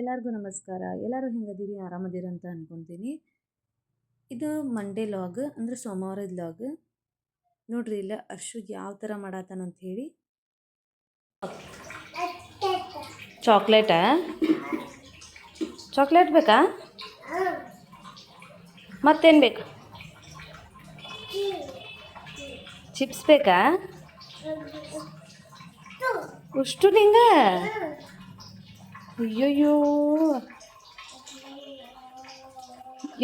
ಎಲ್ಲರಿಗೂ ನಮಸ್ಕಾರ. ಎಲ್ಲರೂ ಹೆಂಗದೀರಿ? ಆರಾಮದಿರ ಅಂತ ಅನ್ಕೊತೀನಿ. ಇದು ಮಂಡೇ ಲಾಗ್ ಅಂದ್ರೆ ಸೋಮವಾರದ ಲಾಗ್ ನೋಡ್ರಿ ಇಲ್ಲ ಅರ್ಶು ಯಾವ ಥರ ಮಾಡತ್ತಾನಂತ ಹೇಳಿ. ಚಾಕ್ಲೇಟ ಚಾಕ್ಲೇಟ್ ಬೇಕಾ? ಮತ್ತೇನು ಬೇಕು? ಚಿಪ್ಸ್ ಬೇಕಾ? ಅಷ್ಟು ನಿಂಗೆ? ಅಯ್ಯಯ್ಯೋ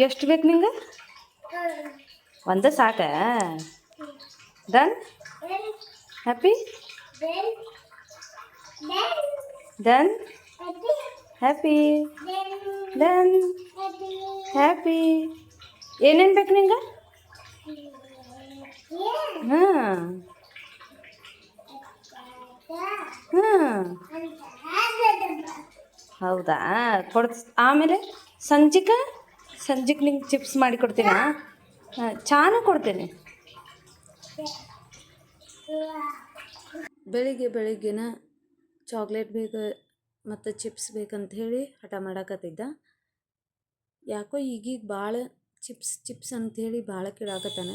ಎಷ್ಟು ಬೇಕು ನಿಂಗೆ? ಒಂದ ಸಾಕ? Done happy done happy done happy ಏನೇನು ಬೇಕು ನಿಂಗೆ? ಹಾಂ ಹಾಂ ಹೌದಾ? ಕೊಡ್ ಆಮೇಲೆ ಸಂಜಿಕ ಸಂಜಿಗೆ ನಿಂಗೆ ಚಿಪ್ಸ್ ಮಾಡಿ ಕೊಡ್ತೀನಾ? ಚಾನು ಕೊಡ್ತೇನೆ. ಬೆಳಿಗ್ಗೆ ಬೆಳಿಗ್ಗೆನ ಚಾಕ್ಲೇಟ್ ಬೇಕು ಮತ್ತು ಚಿಪ್ಸ್ ಬೇಕಂತ ಹೇಳಿ ಹಠ ಮಾಡಾಕತ್ತಿದ್ದ. ಯಾಕೋ ಈಗೀಗ ಭಾಳ ಚಿಪ್ಸ್ ಚಿಪ್ಸ್ ಅಂಥೇಳಿ ಭಾಳ ಕೇಳಾಕತ್ತಾನ.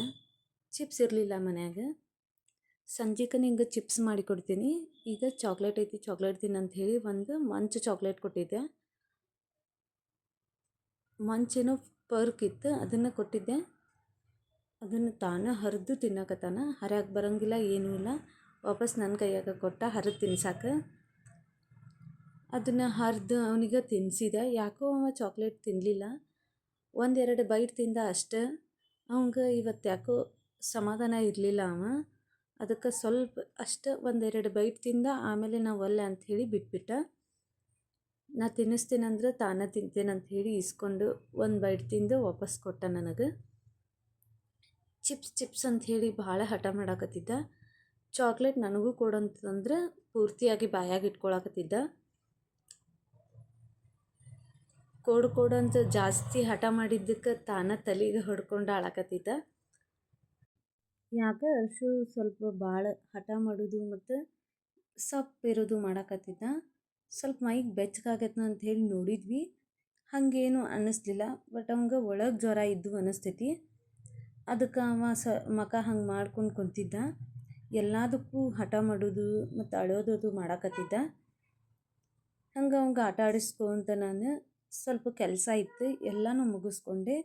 ಚಿಪ್ಸ್ ಇರಲಿಲ್ಲ ಮನ್ಯಾಗ. ಸಂಜೆಗೆ ನಿಂಗೆ ಚಿಪ್ಸ್ ಮಾಡಿ ಕೊಡ್ತೀನಿ. ಈಗ ಚಾಕ್ಲೇಟ್ ಐತಿ, ಚಾಕ್ಲೇಟ್ ತಿನ್ನು ಅಂತ ಹೇಳಿ ಒಂದು ಮಂಚ್ ಚಾಕ್ಲೇಟ್ ಕೊಟ್ಟಿದ್ದೆ. ಮಂಚೇನೋ ಪರ್ಕ್ ಇತ್ತು, ಅದನ್ನು ಕೊಟ್ಟಿದ್ದೆ. ಅದನ್ನು ತಾನೇ ಹರಿದು ತಿನ್ನಕತ್ತಾನ. ಹರ್ಯಾಕೆ ಬರೋಂಗಿಲ್ಲ, ಏನೂ ಇಲ್ಲ. ವಾಪಸ್ ನನ್ನ ಕೈಯಾಗ ಕೊಟ್ಟ, ಹರಿದು ತಿನ್ಸಾಕ. ಅದನ್ನು ಹರಿದು ಅವನಿಗೆ ತಿನ್ಸಿದೆ. ಯಾಕೋ ಅವ ಚಾಕ್ಲೇಟ್ ತಿನ್ನಲಿಲ್ಲ ಒಂದೆರಡು ಬೈಟ್ ತಿಂದ ಅಷ್ಟೇ. ಅವಂಗೆ ಇವತ್ತು ಯಾಕೋ ಸಮಾಧಾನ ಇರಲಿಲ್ಲ ಅವ. ಅದಕ್ಕೆ ಸ್ವಲ್ಪ ಅಷ್ಟು ಒಂದೆರಡು ಬೈಟ್ ತಿಂದ ಆಮೇಲೆ ನಾವು ಒಲ್ಲೆ ಅಂಥೇಳಿ ಬಿಟ್ಬಿಟ್ಟ. ನಾ ತಿನ್ನಿಸ್ತೀನಂದ್ರೆ ತಾನೇ ತಿಂತೇನೆ ಅಂಥೇಳಿ ಇಸ್ಕೊಂಡು ಒಂದು ಬೈಟ್ ತಿಂದು ವಾಪಸ್ ಕೊಟ್ಟ ನನಗೆ. ಚಿಪ್ಸ್ ಚಿಪ್ಸ್ ಅಂಥೇಳಿ ಭಾಳ ಹಠ ಮಾಡಾಕತ್ತಿದ್ದ. ಚಾಕ್ಲೇಟ್ ನನಗೂ ಕೊಡಂತಂದ್ರೆ ಪೂರ್ತಿಯಾಗಿ ಬಾಯಾಗಿ ಇಟ್ಕೊಳಕತ್ತಿದ್ದ. ಕೊಡು ಕೊಡು ಅಂತ ಜಾಸ್ತಿ ಹಠ ಮಾಡಿದ್ದಕ್ಕೆ ತಾನೇ ತಲೆಗೆ ಹೊಡ್ಕೊಂಡು ಆಳಕತ್ತಿದ್ದ ಯಾಕೆ ಅರ್ಶು ಸ್ವಲ್ಪ ಭಾಳ ಹಠ ಮಾಡೋದು ಮತ್ತು ಸಪ್ಪಿರೋದು ಮಾಡಾಕತ್ತಿದ್ದ. ಸ್ವಲ್ಪ ಮೈಗೆ ಬೆಚ್ಚಗಾಗತ್ತ ಅಂತ ಹೇಳಿ ನೋಡಿದ್ವಿ. ಹಾಗೇನು ಅನ್ನಿಸ್ಲಿಲ್ಲ ಬಟ್ ಅವಂಗೆ ಒಳಗೆ ಜ್ವರ ಇದ್ದು ಅನ್ನಿಸ್ತೈತಿ ಅದಕ್ಕೆ ಅವ ಸ ಮಕ ಹಂಗೆ ಮಾಡ್ಕೊಂಡು ಕುಂತಿದ್ದ. ಎಲ್ಲದಕ್ಕೂ ಹಠ ಮಾಡೋದು ಮತ್ತು ಅಳೋದದು ಮಾಡಾಕತ್ತಿದ್ದ. ಹಂಗೆ ಅವಂಗೆ ಆಟ ಆಡಿಸ್ಕೊಂತ ನಾನು ಸ್ವಲ್ಪ ಕೆಲಸ ಇತ್ತು. ಎಲ್ಲನೂ ಮುಗಿಸ್ಕೊಂಡೆ.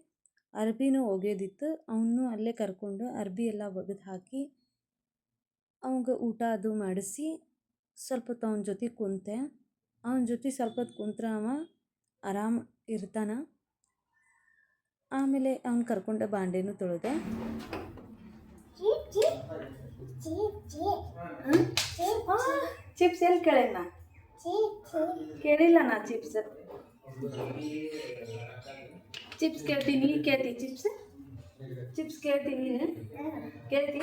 ಅರ್ಬಿನೂ ಒಗೆದಿತ್ತು. ಅವನು ಅಲ್ಲೇ ಕರ್ಕೊಂಡು ಅರ್ಬಿ ಎಲ್ಲ ಒಗೆದು ಹಾಕಿ ಅವಂಗೆ ಊಟ ಅದು ಮಾಡಿಸಿ ಸ್ವಲ್ಪ ಹೊತ್ತು ಅವನ ಜೊತೆ ಕುಂತೆ. ಅವನ ಜೊತೆ ಸ್ವಲ್ಪ ಹೊತ್ತು ಕುಂತ್ರೆ ಅವ ಆರಾಮ ಇರ್ತಾನೆ. ಆಮೇಲೆ ಅವ್ನು ಕರ್ಕೊಂಡೆ ಬಾಂಡೆನೂ ತೊಳೆದೆ. ಚಿಪ್ಸ್ ಎಲ್ಲಿ ಕೇಳಿಲ್ಲ ಕೇಳಿಲ್ಲ ನಾ ಚಿಪ್ಸ್? ಚಿಪ್ಸ್ ಕೇಳ್ತೀನಿ ಕೇಳ್ತಿ ಚಿಪ್ಸ್ ಚಿಪ್ಸ್ ಕೇಳ್ತೀನಿ ನೀನು ಕೇಳ್ತಿ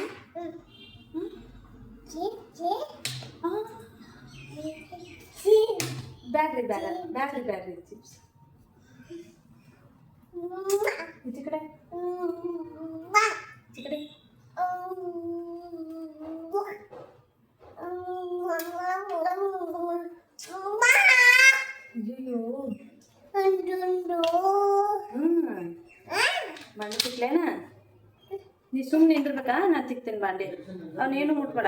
ಬ್ಯಾಡ್ರಿ ಬ್ಯಾಡ ಬ್ಯಾಡ್ರಿ ಬ್ಯಾಡ್ರಿ ಚಿಪ್ಸ್ ಈಚೆ ಕಡೆ ಈಚೆ ಕಡೆ ಅಯ್ಯೋ ಹ್ಞೂ ಬಾಂಡೆ ತಿಕ್ಲೇನ? ನೀ ಸುಮ್ಮನೆ ನಿಂದಿರ್ಬೇಕಾ? ನಾ ತಿಕ್ತೇನೆ ಬಾಂಡೆ. ಅವನೇನು ಮುಟ್ಬೇಡ.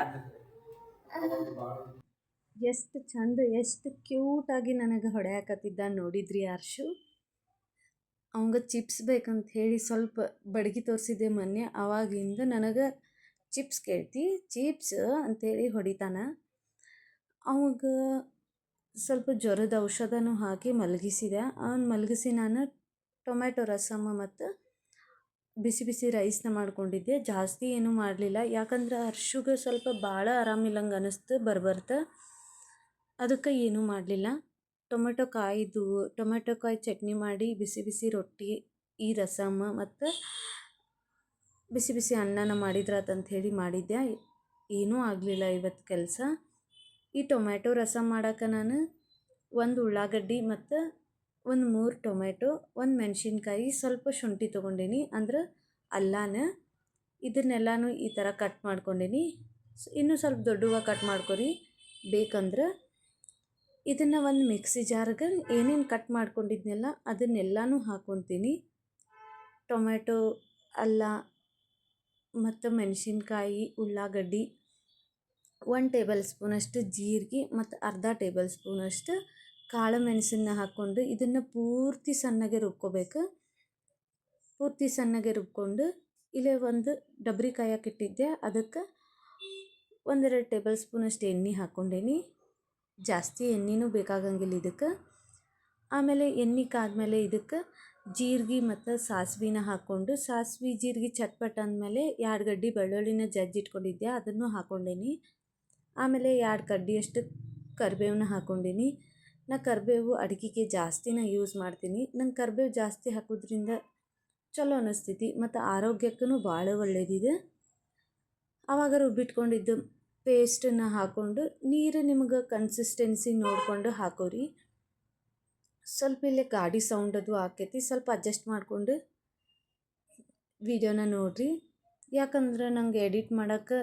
ಎಷ್ಟು ಚಂದ ಎಷ್ಟು ಕ್ಯೂಟಾಗಿ ನನಗೆ ಹೊಡೆಯಾಕತ್ತಿದ್ದ ನೋಡಿದ್ರಿ ಅರ್ಶು? ಅವಂಗ ಚಿಪ್ಸ್ ಬೇಕಂತ ಹೇಳಿ ಸ್ವಲ್ಪ ಬಡಗಿ ತೋರಿಸಿದ್ದೆ ಮೊನ್ನೆ. ಅವಾಗಿಂದ ನನಗೆ ಚಿಪ್ಸ್ ಕೇಳ್ತಿ ಚಿಪ್ಸ್ ಅಂತೇಳಿ ಹೊಡಿತಾನ. ಅವಾಗ ಸ್ವಲ್ಪ ಜ್ವರದ ಔಷಧನೂ ಹಾಕಿ ಮಲಗಿಸಿದೆ. ಅವ್ನು ಮಲಗಿಸಿ ನಾನು ಟೊಮ್ಯಾಟೊ, ರಸಮ್ಮ ಮತ್ತು ಬಿಸಿ ಬಿಸಿ ರೈಸ್ನ ಮಾಡ್ಕೊಂಡಿದ್ದೆ. ಜಾಸ್ತಿ ಏನೂ ಮಾಡಲಿಲ್ಲ. ಯಾಕಂದ್ರೆ ಹರ್ಷುಗೆ ಸ್ವಲ್ಪ ಭಾಳ ಆರಾಮಿಲ್ಲಂಗೆ ಅನ್ನಿಸ್ತು ಬರ್ಬರ್ತ. ಅದಕ್ಕೆ ಏನೂ ಮಾಡಲಿಲ್ಲ. ಟೊಮೆಟೊ ಕಾಯಿದು ಟೊಮೆಟೊ ಕಾಯಿ ಚಟ್ನಿ ಮಾಡಿ ಬಿಸಿ ಬಿಸಿ ರೊಟ್ಟಿ, ಈ ರಸಮ್ಮ ಮತ್ತು ಬಿಸಿ ಬಿಸಿ ಅನ್ನನ ಮಾಡಿದ್ರಾತಂಥೇಳಿ ಮಾಡಿದ್ದೆ. ಏನೂ ಆಗಲಿಲ್ಲ ಇವತ್ತು ಕೆಲಸ. ಈ ಟೊಮ್ಯಾಟೊ ರಸಮ್ ಮಾಡಕ್ಕೆ ನಾನು ಒಂದು ಉಳ್ಳಾಗಡ್ಡಿ ಮತ್ತು ಒಂದು ಮೂರು ಟೊಮೆಟೊ ಒಂದು ಮೆಣಸಿನ್ಕಾಯಿ, ಸ್ವಲ್ಪ ಶುಂಠಿ ತೊಗೊಂಡೀನಿ ಅಂದ್ರೆ ಅಲ್ಲಾನ ಇದನ್ನೆಲ್ಲನೂ ಈ ಥರ ಕಟ್ ಮಾಡ್ಕೊಂಡೀನಿ. ಇನ್ನೂ ಸ್ವಲ್ಪ ದೊಡ್ಡವಾಗ ಕಟ್ ಮಾಡ್ಕೊರಿ. ಬೇಕಂದ್ರೆ ಇದನ್ನು ಒಂದು ಮಿಕ್ಸಿ ಜಾರ್ಗೆ ಏನೇನು ಕಟ್ ಮಾಡ್ಕೊಂಡಿದ್ನೆಲ್ಲ ಅದನ್ನೆಲ್ಲನೂ ಹಾಕ್ಕೊತೀನಿ ಟೊಮೆಟೊ ಅಲ್ಲ ಮತ್ತು ಮೆಣಸಿನ್ಕಾಯಿ, ಉಳ್ಳಾಗಡ್ಡಿ ಒನ್ ಟೇಬಲ್ ಸ್ಪೂನಷ್ಟು ಜೀರಿಗೆ ಮತ್ತು ಅರ್ಧ ಟೇಬಲ್ ಸ್ಪೂನಷ್ಟು ಕಾಳು ಮೆಣಸನ್ನ ಹಾಕ್ಕೊಂಡು ಇದನ್ನು ಪೂರ್ತಿ ಸಣ್ಣಗೆ ರುಬ್ಕೋಬೇಕು. ಪೂರ್ತಿ ಸಣ್ಣಗೆ ರುಬ್ಕೊಂಡು ಇಲ್ಲೇ ಒಂದು ಡಬ್ರಿಕಾಯ ಕಾಯಕ್ಕಿಟ್ಟಿದ್ದೆ ಅದಕ್ಕೆ ಒಂದೆರಡು ಟೇಬಲ್ ಸ್ಪೂನಷ್ಟು ಎಣ್ಣೆ ಹಾಕ್ಕೊಂಡೇನಿ ಜಾಸ್ತಿ ಎಣ್ಣೆನೂ ಬೇಕಾಗಂಗಿಲ್ಲ ಇದಕ್ಕೆ. ಆಮೇಲೆ ಎಣ್ಣೆ ಕಾದ್ಮೇಲೆ ಇದಕ್ಕೆ ಜೀರಿಗೆ ಮತ್ತು ಸಾಸ್ವಿನ ಹಾಕ್ಕೊಂಡು, ಸಾಸ್ವಿ ಜೀರಿಗೆ ಚಟ್ಪಟ್ ಅಂದಮೇಲೆ ಎರಡು ಗಡ್ಡಿ ಬೆಳ್ಳುಳ್ಳಿನ ಜಜ್ಜಿಟ್ಕೊಂಡಿದ್ದೆ, ಅದನ್ನು ಹಾಕ್ಕೊಂಡೇನಿ ಆಮೇಲೆ ಎರಡು ಕಡ್ಡಿಯಷ್ಟು ಕರಿಬೇವನ್ನ ಹಾಕ್ಕೊಂಡಿನಿ. ನಾ ಕರಿಬೇವು ಅಡುಗೆಗೆ ಜಾಸ್ತಿನ ಯೂಸ್ ಮಾಡ್ತೀನಿ. ನಂಗೆ ಕರಿಬೇವು ಜಾಸ್ತಿ ಹಾಕೋದ್ರಿಂದ ಚಲೋ ಅನ್ನಿಸ್ತೈತಿ ಮತ್ತು ಆರೋಗ್ಯಕ್ಕೂ ಭಾಳ ಒಳ್ಳೆಯದಿದೆ ಆವಾಗ ರುಬ್ಬಿಟ್ಕೊಂಡಿದ್ದು ಪೇಸ್ಟನ್ನು ಹಾಕ್ಕೊಂಡು ನೀರು ನಿಮಗೆ ಕನ್ಸಿಸ್ಟೆನ್ಸಿ ನೋಡಿಕೊಂಡು ಹಾಕೋರಿ. ಸ್ವಲ್ಪ ಇಲ್ಲಿ ಗಾಡಿ ಸೌಂಡ್ ಅದು ಆಕೈತಿ, ಸ್ವಲ್ಪ ಅಡ್ಜಸ್ಟ್ ಮಾಡಿಕೊಂಡು ವಿಡಿಯೋನ ನೋಡಿರಿ. ಯಾಕಂದ್ರೆ ನಂಗೆ ಎಡಿಟ್ ಮಾಡೋಕ್ಕೆ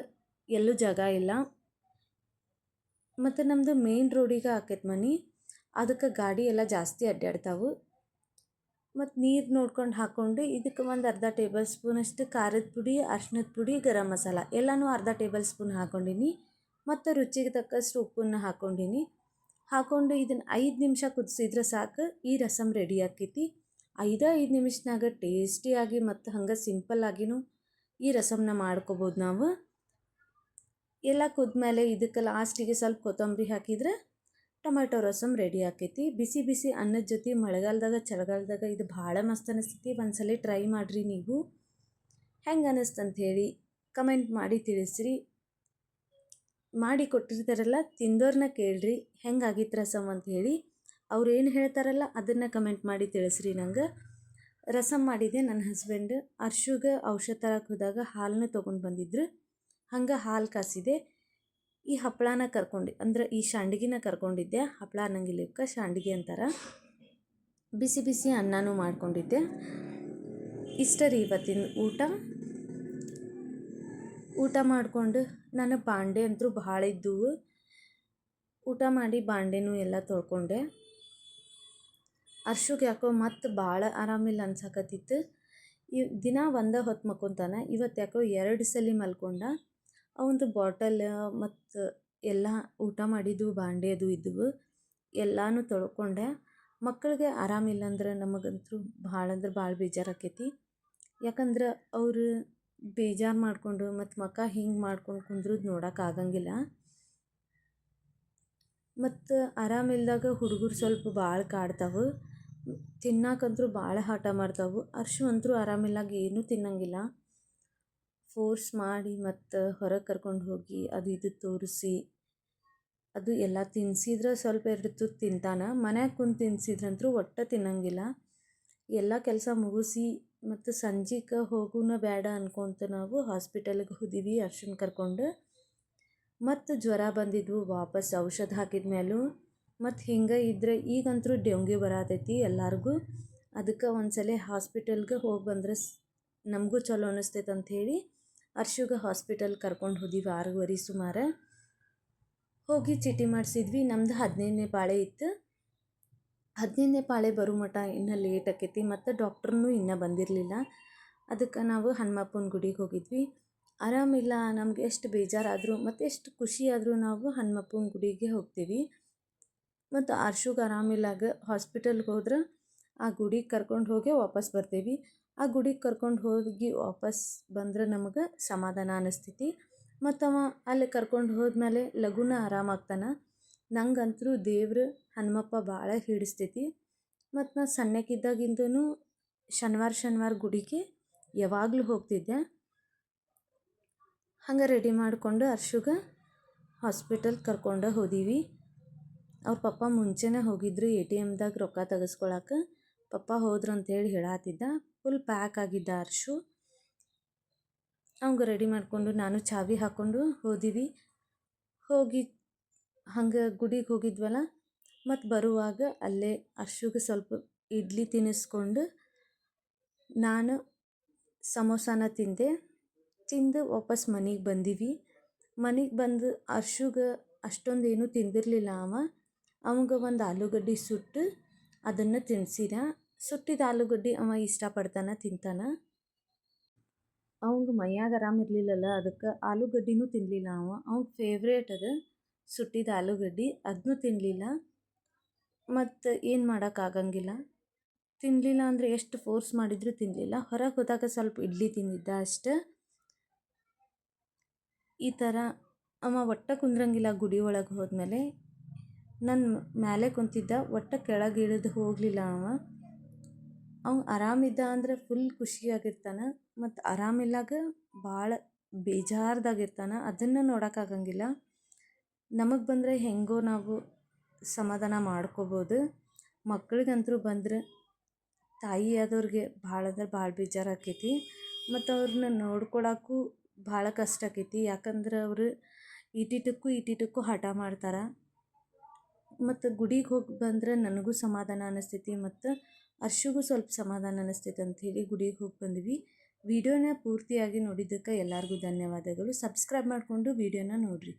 ಎಲ್ಲೂ ಜಾಗ ಇಲ್ಲ. ಮತ್ತು ನಮ್ಮದು ಮೇನ್ ರೋಡಿಗೆ ಆಕೈತೆ ಮನೆ. ಅದಕ್ಕೆ ಗಾಡಿ ಎಲ್ಲ ಜಾಸ್ತಿ ಅಡ್ಡಾಡ್ತಾವೆ ಮತ್ತು ನೀರು ನೋಡ್ಕೊಂಡು ಹಾಕ್ಕೊಂಡು ಇದಕ್ಕೆ ಒಂದು ಅರ್ಧ ಟೇಬಲ್ ಸ್ಪೂನಷ್ಟು ಖಾರದ ಪುಡಿ, ಅರ್ಶಿನದ ಪುಡಿ, ಗರಂ ಮಸಾಲ ಎಲ್ಲನೂ ಅರ್ಧ ಟೇಬಲ್ ಸ್ಪೂನ್ ಹಾಕ್ಕೊಂಡಿನಿ ಮತ್ತು ರುಚಿಗೆ ತಕ್ಕಷ್ಟು ಉಪ್ಪನ್ನು ಹಾಕ್ಕೊಂಡಿನಿ ಹಾಕ್ಕೊಂಡು ಇದನ್ನು ಐದು ನಿಮಿಷ ಕುದಿಸಿದ್ರೆ ಸಾಕು. ಈ ರಸಮ್ ರೆಡಿ ಆಕೈತಿ. ಐದು ಐದು ನಿಮಿಷನಾಗ ಟೇಸ್ಟಿಯಾಗಿ ಮತ್ತು ಹಂಗೆ ಸಿಂಪಲ್ಲಾಗಿನೂ ಈ ರಸಮ್ನ ಮಾಡ್ಕೋಬೋದು ನಾವು. ಎಲ್ಲ ಕುದ್ಮೇಲೆ ಇದಕ್ಕೆ ಲಾಸ್ಟಿಗೆ ಸ್ವಲ್ಪ ಕೊತ್ತಂಬರಿ ಹಾಕಿದ್ರೆ ಟೊಮೆಟೊ ರಸಮ್ ರೆಡಿ ಆಕೈತಿ. ಬಿಸಿ ಬಿಸಿ ಅನ್ನದ ಜೊತೆ ಮಳೆಗಾಲದಾಗ, ಚಳಿಗಾಲದಾಗ ಇದು ಭಾಳ ಮಸ್ತ್ ಅನಿಸ್ತೈತಿ. ಒಂದ್ಸಲ ಟ್ರೈ ಮಾಡಿರಿ ನೀವು. ಹೆಂಗೆ ಅನ್ನಿಸ್ತಂತ ಹೇಳಿ ಕಮೆಂಟ್ ಮಾಡಿ ತಿಳಿಸ್ರಿ. ಮಾಡಿ ಕೊಟ್ಟಿರ್ತಾರಲ್ಲ ತಿಂದೋರನ್ನ ಕೇಳ್ರಿ ಹೆಂಗಾಗಿತ್ತು ರಸಮ್ ಅಂತ ಹೇಳಿ. ಅವ್ರು ಏನು ಹೇಳ್ತಾರಲ್ಲ ಅದನ್ನು ಕಮೆಂಟ್ ಮಾಡಿ ತಿಳಿಸ್ರಿ ನಂಗೆ. ರಸಮ್ ಮಾಡಿದೆ ನನ್ನ ಹಸ್ಬೆಂಡ್. ಅರ್ಶುಗೆ ಔಷಧ ತರಕ್ಕೆ ಹೋದಾಗ ಹಾಲನ್ನು ತೊಗೊಂಡು ಬಂದಿದ್ರು. ಹಂಗೆ ಹಾಲು ಕಾಸಿದೆ. ಈ ಹಪ್ಪಳನ ಕರ್ಕೊಂಡು, ಅಂದ್ರೆ ಈ ಶಾಂಡ್ಗಿನ ಕರ್ಕೊಂಡಿದ್ದೆ. ಹಪ್ಪಳ ಅನ್ನಂಗಿಲ್ಲ ಸಂಡಿಗೆ ಅಂತಾರ. ಬಿಸಿ ಬಿಸಿ ಅನ್ನನೂ ಮಾಡ್ಕೊಂಡಿದ್ದೆ. ಇಷ್ಟ ರೀ ಇವತ್ತಿನ ಊಟ. ಊಟ ಮಾಡಿಕೊಂಡು ನಾನು ಬಾಂಡೆ ಅಂತೂ ಭಾಳ ಇದ್ದವು. ಊಟ ಮಾಡಿ ಬಾಂಡೆನೂ ಎಲ್ಲ ತೊಳ್ಕೊಂಡೆ. ಅರ್ಶುಗೆ ಯಾಕೋ ಮತ್ತೆ ಭಾಳ ಆರಾಮಿಲ್ಲ ಅನ್ಸಕತ್ತಿತ್ತು. ಈ ದಿನ ಒಂದೇ ಹೊತ್ತು ಮಕ್ಕೊಂತಾನೆ, ಇವತ್ತು ಯಾಕೋ ಎರಡು ಸಲ ಮಲ್ಕೊಂಡ. ಅವಂದು ಬಾಟಲ್, ಮತ್ತು ಎಲ್ಲ ಊಟ ಮಾಡಿದ್ದು ಬಾಂಡೆ ಅದು ಇದ್ದವು ಎಲ್ಲನೂ ತೊಳ್ಕೊಂಡೆ. ಮಕ್ಕಳಿಗೆ ಆರಾಮಿಲ್ಲ ಅಂದ್ರೆ ನಮಗಂತೂ ಭಾಳ ಅಂದ್ರೆ ಭಾಳ ಬೇಜಾರಾಕೈತಿ. ಯಾಕಂದ್ರೆ ಅವರು ಬೇಜಾರು ಮಾಡಿಕೊಂಡು ಮತ್ತು ಮಕ್ಕ ಹಿಂಗೆ ಮಾಡ್ಕೊಂಡು ಕುಂದ್ರದ್ದು ನೋಡೋಕ್ಕಾಗಂಗಿಲ್ಲ ಮತ್ತು ಆರಾಮಿಲ್ದಾಗ ಹುಡುಗರು ಸ್ವಲ್ಪ ಭಾಳ ಕಾಡ್ತಾವೆ ತಿನ್ನಕ್ಕಂತೂ ಭಾಳ ಹಠ ಮಾಡ್ತಾವೆ. ಅರ್ಶು ಅಂತೂ ಆರಾಮಿಲ್ಲಾಗ ಏನೂ ತಿನ್ನಂಗಿಲ್ಲ. ಫೋರ್ಸ್ ಮಾಡಿ ಮತ್ತು ಹೊರಗೆ ಕರ್ಕೊಂಡು ಹೋಗಿ ಅದು ಇದು ತೋರಿಸಿ, ಅದು ಎಲ್ಲ ತಿನ್ಸಿದ್ರೆ ಸ್ವಲ್ಪ ಎರಡು ತುತ್ತು ತಿಂತಾನೆ. ಮನ್ಯಾಗ ಕುಂತು ತಿನ್ಸಿದ್ರಂತೂ ಒಟ್ಟು ತಿನ್ನಂಗಿಲ್ಲ. ಎಲ್ಲ ಕೆಲಸ ಮುಗಿಸಿ ಮತ್ತು ಸಂಜೆಗೆ ಹೋಗುನ ಬೇಡ ಅನ್ಕೊಂತ ನಾವು ಹಾಸ್ಪಿಟಲ್ಗೆ ಹೋದಿವಿ ಅರ್ಶನ್ ಕರ್ಕೊಂಡು. ಮತ್ತು ಜ್ವರ ಬಂದಿದ್ವು, ವಾಪಸ್ ಔಷಧ ಹಾಕಿದ ಮೇಲೂ ಮತ್ತು ಹಿಂಗೆ ಇದ್ರೆ ಈಗಂತೂ ಡೆಂಗ್ಯೂ ಬರತೈತಿ ಎಲ್ಲರಿಗೂ. ಅದಕ್ಕೆ ಒಂದ್ಸಲ ಹಾಸ್ಪಿಟಲ್ಗೆ ಹೋಗಿ ಬಂದ್ರೆ ನಮಗೂ ಚಲೋ ಅನ್ನಿಸ್ತೈತೆ ಅಂಥೇಳಿ ಅರ್ಶುಗೆ ಹಾಸ್ಪಿಟಲ್ ಕರ್ಕೊಂಡು ಹೋದಿವಿ ಆರೂವರೆ ಸುಮಾರು. ಹೋಗಿ ಚೀಟಿ ಮಾಡಿಸಿದ್ವಿ. ನಮ್ದು ಹದಿನೈದನೇ ಪಾಳೆ ಇತ್ತು. ಹದಿನೈದನೇ ಪಾಳೆ ಬರೋ ಮಠ ಇನ್ನೂ ಲೇಟ್ ಆಕೈತಿ. ಮತ್ತು ಡಾಕ್ಟ್ರನ್ನೂ ಇನ್ನೂ ಬಂದಿರಲಿಲ್ಲ. ಅದಕ್ಕೆ ನಾವು ಹನುಮಪ್ಪನ ಗುಡಿಗೆ ಹೋಗಿದ್ವಿ. ಆರಾಮಿಲ್ಲ ನಮ್ಗೆ ಎಷ್ಟು ಬೇಜಾರಾದರೂ ಮತ್ತು ಎಷ್ಟು ಖುಷಿಯಾದರೂ ನಾವು ಹನುಮಪ್ಪನ ಗುಡಿಗೆ ಹೋಗ್ತೀವಿ. ಮತ್ತು ಆರ್ಶುಗೆ ಆರಾಮಿಲ್ಲಾಗ ಹಾಸ್ಪಿಟಲ್ಗೆ ಹೋದ್ರೆ ಆ ಗುಡಿಗೆ ಕರ್ಕೊಂಡು ಹೋಗಿ ವಾಪಸ್ ಬರ್ತೀವಿ. ಆ ಗುಡಿಗೆ ಕರ್ಕೊಂಡು ಹೋಗಿ ವಾಪಸ್ ಬಂದ್ರೆ ನಮಗೆ ಸಮಾಧಾನ ಅನ್ನಿಸ್ತೈತಿ ಮತ್ತು ಅವ ಅಲ್ಲಿ ಕರ್ಕೊಂಡು ಹೋದ್ಮೇಲೆ ಲಘುನ ಆರಾಮಾಗ್ತಾನೆ ನಂಗಂತರೂ ದೇವ್ರು ಹನುಮಪ್ಪ ಭಾಳ ಹಿಡಿಸ್ತೈತಿ. ಮತ್ತು ನಾ ಸಣ್ಣಕ್ಕಿದ್ದಾಗಿಂದನೂ ಶನಿವಾರ ಶನಿವಾರ ಗುಡಿಗೆ ಯಾವಾಗಲೂ ಹೋಗ್ತಿದ್ದೆ. ಹಂಗೆ ರೆಡಿ ಮಾಡಿಕೊಂಡು ಅರ್ಶುಗ ಹಾಸ್ಪಿಟಲ್ ಕರ್ಕೊಂಡು ಹೋದೀವಿ. ಅವ್ರ ಪಪ್ಪ ಮುಂಚೆನೇ ಹೋಗಿದ್ರು ಎ ಟಿ ಎಮ್ದಾಗ ರೊಕ್ಕ ತೆಗೆಸ್ಕೊಳಕ್ಕೆ ಪಪ್ಪ ಹೋದ್ರು ಅಂತೇಳಿ ಹೇಳತ್ತಿದ್ದ ಫುಲ್ ಪ್ಯಾಕ್ ಆಗಿದ್ದ ಅರ್ಶು. ಅವಂಗೆ ರೆಡಿ ಮಾಡಿಕೊಂಡು ನಾನು ಚಾವಿ ಹಾಕ್ಕೊಂಡು ಹೋದಿವಿ. ಹೋಗಿ ಹಂಗೆ ಗುಡಿಗೆ ಹೋಗಿದ್ವಲ್ಲ ಮತ್ತು ಬರುವಾಗ ಅಲ್ಲೇ ಅರ್ಶುಗೆ ಸ್ವಲ್ಪ ಇಡ್ಲಿ ತಿನ್ನಿಸ್ಕೊಂಡು ನಾನು ಸಮೋಸಾನ ತಿಂದೆ. ತಿಂದು ವಾಪಸ್ ಮನೆಗೆ ಬಂದೀವಿ. ಮನೆಗೆ ಬಂದು ಅರ್ಶುಗೆ ಅಷ್ಟೊಂದು ಏನೂ ತಿಂದಿರಲಿಲ್ಲ ಅವ. ಅವಂಗೆ ಒಂದು ಆಲೂಗಡ್ಡೆ ಸುಟ್ಟು ಅದನ್ನು ತಿನ್ಸಿದ. ಸುಟ್ಟಿದ ಆಲೂಗಡ್ಡೆ ಅವ ಇಷ್ಟಪಡ್ತಾನೆ, ತಿಂತಾನೆ. ಅವಂಗ ಮೈಯಾಗ ಆರಾಮ ಇರಲಿಲ್ಲಲ್ಲ ಅದಕ್ಕೆ ಆಲೂಗಡ್ಡಿನೂ ತಿನ್ನಲಿಲ್ಲ ಅವ. ಅವ್ನ ಫೇವ್ರೇಟ್ ಅದು ಸುಟ್ಟಿದ ಆಲೂಗಡ್ಡೆ ಅದನ್ನೂ ತಿನ್ನಲಿಲ್ಲ ಮತ್ತು ಏನು ಮಾಡೋಕ್ಕಾಗಂಗಿಲ್ಲ ತಿನ್ನಲಿಲ್ಲ ಅಂದರೆ ಎಷ್ಟು ಫೋರ್ಸ್ ಮಾಡಿದರೂ ತಿನ್ನಲಿಲ್ಲ ಹೊರಗೆ ಹೋದಾಗ ಸ್ವಲ್ಪ ಇಡ್ಲಿ ತಿಂದಿದ್ದ ಅಷ್ಟೆ. ಈ ಥರ ಅವ ಒಟ್ಟ ಕುಂದ್ರಂಗಿಲ್ಲ ಗುಡಿ ಒಳಗೆ ಹೋದ್ಮೇಲೆ. ನನ್ನ ಮೇಲೆ ಕುಂತಿದ್ದ, ಒಟ್ಟ ಕೆಳಗೆ ಇಳಿದು ಹೋಗಲಿಲ್ಲ ಅವ. ಅವ ಆರಾಮಿದ್ದ ಅಂದರೆ ಫುಲ್ ಖುಷಿಯಾಗಿರ್ತಾನೆ, ಮತ್ತು ಆರಾಮಿಲ್ಲಾಗ ಭಾಳ ಬೇಜಾರ್ದಾಗಿರ್ತಾನೆ, ಅದನ್ನು ನೋಡೋಕ್ಕಾಗಂಗಿಲ್ಲ ನಮಗೆ ಬಂದರೆ ಹೆಂಗೋ ನಾವು ಸಮಾಧಾನ ಮಾಡ್ಕೋಬೋದು. ಮಕ್ಳಿಗಂತೂ ಬಂದ್ರೆ ತಾಯಿ ಆದವ್ರಿಗೆ ಭಾಳ ಅಂದ್ರೆ ಭಾಳ ಬೇಜಾರಾಕೈತಿ, ಮತ್ತು ಅವ್ರನ್ನ ನೋಡ್ಕೊಳಕ್ಕೂ ಭಾಳ ಕಷ್ಟ ಆಕೈತಿ ಯಾಕಂದ್ರೆ ಅವರು ಈಟಿಟಕ್ಕೂ ಈಟಿಟಕ್ಕೂ ಹಠ ಮಾಡ್ತಾರೆ. ಮತ್ತು ಗುಡಿಗೆ ಹೋಗಿ ಬಂದ್ರೆ ನನಗೂ ಸಮಾಧಾನ ಅನ್ನಿಸ್ತೈತಿ ಮತ್ತು ಅರ್ಶಿಗೂ ಸ್ವಲ್ಪ ಸಮಾಧಾನ ಅನ್ನಿಸ್ತೈತೆ ಅಂಥೇಳಿ ಗುಡಿಗೆ ಹೋಗಿ ಬಂದ್ವಿ. ವಿಡಿಯೋನ ಪೂರ್ತಿಯಾಗಿ ನೋಡಿದ್ದಕ್ಕೆ ಎಲ್ಲರಿಗೂ ಧನ್ಯವಾದಗಳು. ಸಬ್ಸ್ಕ್ರೈಬ್ ಮಾಡಿಕೊಂಡು ವಿಡಿಯೋನ ನೋಡಿರಿ.